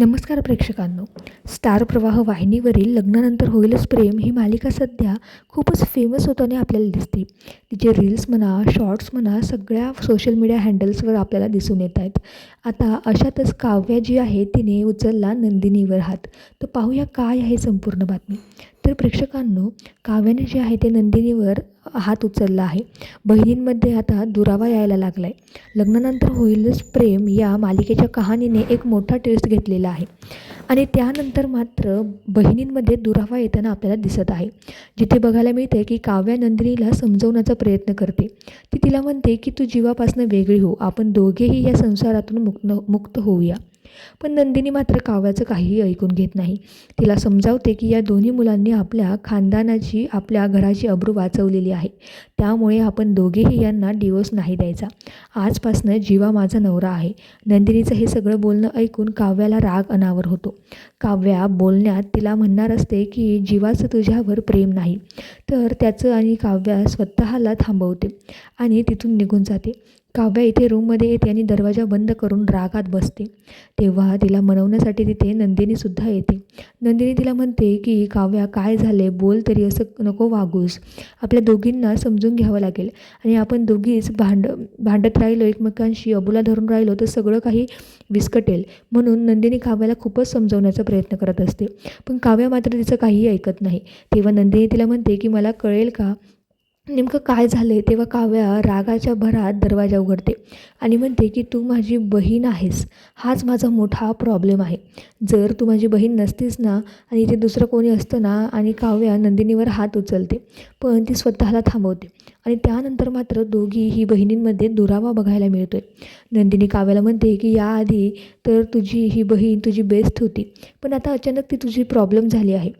नमस्कार प्रेक्षकांनो. स्टार प्रवाह वाहिनीवरील लग्नानंतर होईलच प्रेम ही मालिका सध्या खूपच फेमस होताना आपल्याला दिसते. तिचे रील्स म्हणा शॉर्ट्स म्हणा सगळ्या सोशल मीडिया हँडल्सवर आपल्याला दिसून येत आहेत. आता अशातच काव्या जी आहे तिने उचलला नंदिनीवर हात. तर पाहूया काय आहे संपूर्ण बातमी. तर प्रेक्षकांनो काव्याने जे आहे ते नंदिनीवर हात उचलला आहे. बहिणींमध्ये आता दुरावा यायला लागला आहे लग्नानंतर होईलच प्रेम या मालिकेच्या कहाणीने एक मोठा टेस्ट घेतलेला आहे. आणि त्यानंतर मात्र बहिणींमध्ये दुरावा येताना आपल्याला दिसत आहे. जिथे बघायला मिळते की काव्या नंदिनीला समजवण्याचा प्रयत्न करते. ती तिला म्हणते की तू जीवापासून वेगळी हो. आपण दोघेही या संसारातून मुक्त मुक्त होऊया. पण नंदिनी मात्र काव्याचं काहीही ऐकून घेत नाही. तिला समजावते की या दोन्ही मुलांनी आपल्या खानदानाची आपल्या घराची अब्रू वाचवलेली आहे. त्यामुळे आपण दोघेही यांना डिवोर्स नाही द्यायचा. आजपासनं जीवा माझा नवरा आहे. नंदिनीचं हे सगळं बोलणं ऐकून काव्याला राग अनावर होतो. काव्या बोलण्यात तिला म्हणणार असते की जीवाचं तुझ्यावर प्रेम नाही. तर त्याचं आणि काव्या स्वतःला थांबवते आणि तिथून निघून जाते. काव्या इथे रूममध्ये येते आणि दरवाजा बंद करून रागात बसते. तेव्हा तिला मनवण्यासाठी तिथे नंदिनीसुद्धा येते. नंदिनी तिला म्हणते की काव्या काय झाले? बोल तरी असं नको वागूस. आपल्या दोघींना समजून घ्यावं लागेल. आणि आपण दोघीच भांड भांडत राहिलो एकमेकांशी अबुला धरून राहिलो तर सगळं काही विस्कटेल. म्हणून नंदिनी काव्याला खूपच समजवण्याचा प्रयत्न करत असते. पण काव्या मात्र तिचं काही ऐकत नाही. तेव्हा नंदिनी तिला म्हणते की मला कळेल का नेमकं काय झालं आहे तेव्हा काव्या रागाच्या भरात दरवाजा उघडते आणि म्हणते की तू माझी बहीण आहेस. हाच माझा मोठा प्रॉब्लेम आहे. जर तू माझी बहीण नसतीस ना आणि इथे दुसरं कोणी असतं ना आणि काव्या नंदिनीवर हात उचलते पण ती स्वतःला थांबवते आणि त्यानंतर मात्र दोघी ही बहिणींमध्ये दुरावा बघायला मिळतो आहे नंदिनी काव्याला म्हणते की याआधी तर तुझी ही बहीण तुझी बेस्ट होती पण आता अचानक ती तुझी प्रॉब्लेम झाली आहे.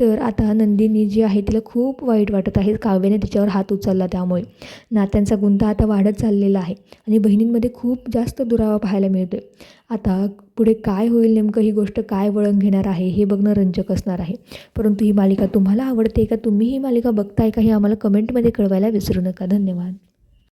तर आता नंदिनी जी आहे तिला खूप वाईट वाटत आहे. काव्याने तिच्यावर हात उचलला त्यामुळे. नात्यांचा गुंता आता वाढत चाललेला आहे आणि बहिणींमध्ये खूप जास्त दुरावा पाहायला मिळतो आहे आता पुढे काय होईल नेमकं? ही गोष्ट काय वळण घेणार आहे? हे बघणं रंजक असणार आहे. परंतु ही मालिका तुम्हाला आवडते का? तुम्ही ही मालिका बघताय का? हे आम्हाला कमेंटमध्ये कळवायला विसरू नका. धन्यवाद.